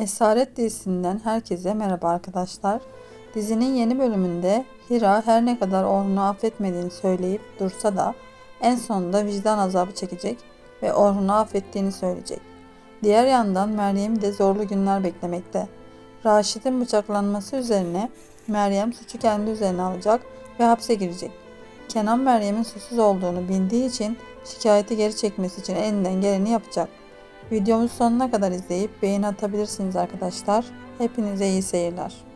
Esaret dizisinden herkese merhaba arkadaşlar. Dizinin yeni bölümünde Hira her ne kadar Orhun'u affetmediğini söyleyip dursa da en sonunda vicdan azabı çekecek ve Orhun'u affettiğini söyleyecek. Diğer yandan Meryem'i de zorlu günler beklemekte. Raşit'in bıçaklanması üzerine Meryem suçu kendi üzerine alacak ve hapse girecek. Kenan Meryem'in suçsuz olduğunu bildiği için şikayeti geri çekmesi için elinden geleni yapacak. Videomuzu sonuna kadar izleyip beğeni atabilirsiniz arkadaşlar. Hepinize iyi seyirler.